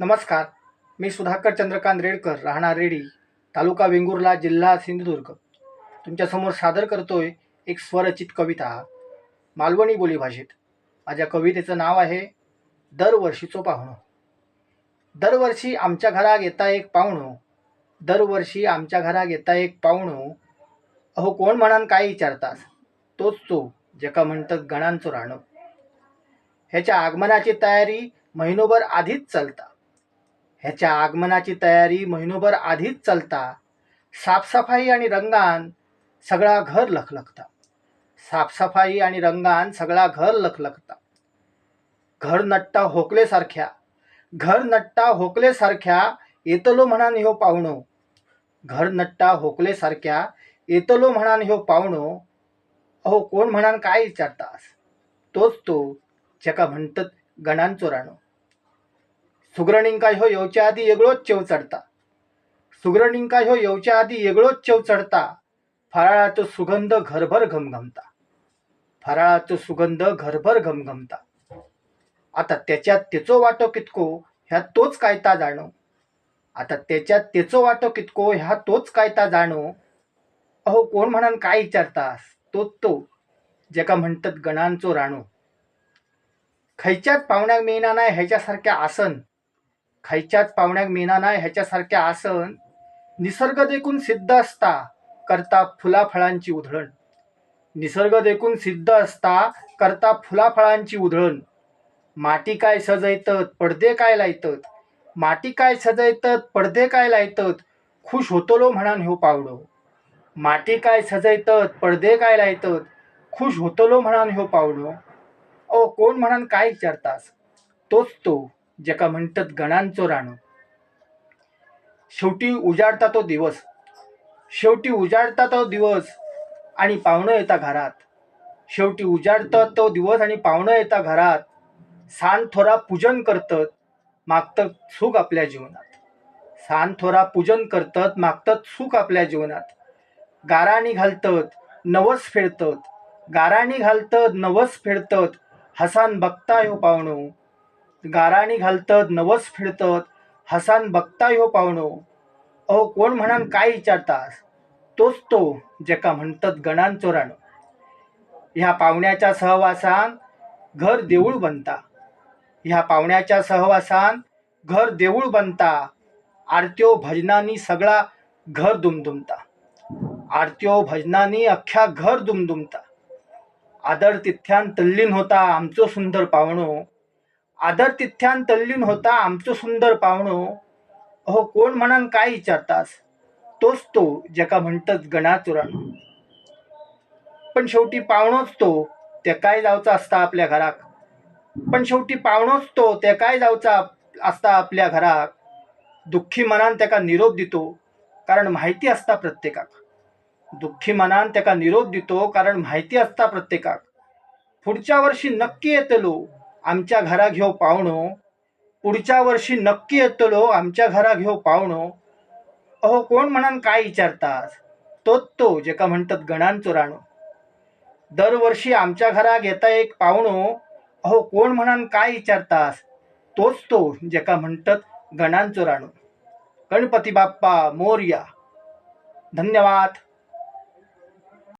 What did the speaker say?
नमस्कार. मी सुधाकर चंद्रकांत रेडकर राहणार रेडी तालुका वेंगुर्ला जिल्हा सिंधुदुर्ग. तुमच्यासमोर सादर करतोय एक स्वरचित कविता. मालवणी बोलीभाषेत माझ्या कवितेचं नाव आहे दरवर्षीचो पाहुणं दरवर्षी आमच्या घरात येता एक पाहुणं दरवर्षी आमच्या घरात येता एक पाहुणं अहो कोण म्हणान काय विचारतास तोच तो ज्याका म्हणतात गणांचो राहणं ह्याच्या आगमनाची तयारी महिनोभर आधीच चालता. ह्याच्या आगमनाची तयारी महिनोभर आधीच चालता. साफसफाई आणि रंगान सगळा घर लखलखता. साफसफाई आणि रंगान सगळा घर लखलखता. घर नट्टा होकलेसारख्या घर नट्टा होकलेसारख्या येतलो म्हणान ह्यो पाहुणो घर नट्टा होकलेसारख्या येतलो म्हणान ह्यो पाहुणो अहो कोण म्हणान काय विचारतास? तोच तो जेका म्हणतात गणांचो राणो हो ह्यो येवच्या आधी येगळोच चेव चढता. सुगरणिंका ह्यो येवच्या आधी येगळोच चेव चढता. फराळाचो सुगंध घरभर घमघमता. फराळाचो सुगंध घरभर घमघमता. आता त्याच्यात तेचो वाटो कितको ह्या तोच कायता जाणो. आता त्याच्यात तेचो वाटो कितको ह्या तोच कायता जाणो. अहो कोण म्हणान काय विचारतास? तोच तो जेका म्हणतात गणांचो राणो. खयच्याच पाहुण्याक मिळणार नाही ह्याच्यासारख्या आसन. खायच्याच पाहुण्याक मिळणार नाही ह्याच्यासारख्या आसन निसर्ग देखून सिद्ध असता करता फुलाफळांची उधळण. निसर्ग देखून सिद्ध असता करता फुलाफळांची उधळण. माटी काय सजयतत पडदे काय लायतत? माटी काय सजयतत पडदे काय लायतत? खुश होतलो म्हणान ह्यो पावडो. माटी काय सजयतत पडदे काय लायतत? खुश होतलो म्हणान ह्यो पावडो. ओ कोण म्हणान काय विचारतास? तोच तो. जेका म्हणतात गणांचो राणो. शेवटी उजाडता तो दिवस. शेवटी उजाडता तो दिवस आणि पाहुणं येता घरात. शेवटी उजाडता तो दिवस आणि पाहुणं येता घरात. सान थोरा पूजन करतत मागतात सुख आपल्या जीवनात. सान थोरा पूजन करतत मागतात सुख आपल्या जीवनात. गाराणी घालतत नवस फेडतत. गाराणी घालतत नवस फेडतत. हसान बघता ह्यो पाहुणो गाराणी घालतत नवस फेडतत हसान बघता ह्यो पाहुणो. अहो कोण म्हणान काय विचारतास? तोच तो जेका म्हणतात गणान चोराणो ह्या पाहुण्याच्या सहवासान घर देऊळ बनता. ह्या पाहुण्याच्या सहवासान घर देऊळ बनता. आरत्यो भजनानी सगळा घर दुमदुमता. आरत्यो भजनानी अख्ख्या घर दुमदुमता. आदर तिथ्यान तल्लीन होता आमचो सुंदर पाहुणो. आदर तिथ्यान तल्लीन होता आमचो सुंदर पाहुणो अहो कोण म्हणान काय विचारतास? तोच तो जेका म्हणतच गणाचुरण पण शेवटी पाहुणोच तो ते काय जावचा असता आपल्या घराक? पण शेवटी पाहुणोच तो ते काय जावचा असता आपल्या घराक? दुःखी मनान त्याका निरोप दितो कारण माहिती असता प्रत्येकाक. दुःखी मनान त्याका निरोप दितो कारण माहिती असता प्रत्येकाक. पुढच्या वर्षी नक्की येतलो. आमच्या घरा घेऊ पाहुणो. पुढच्या वर्षी नक्की येतलो आमच्या घरा घेऊ पाहुणो. अहो कोण म्हणान काय विचारतास तोच तो जेका म्हणतात गणांचो राणो दरवर्षी आमच्या घरा येता एक पाहुणो. अहो कोण म्हणान काय विचारतास तोच तो जेका म्हणतात गणांचो राणो गणपती बाप्पा मोर्या. धन्यवाद.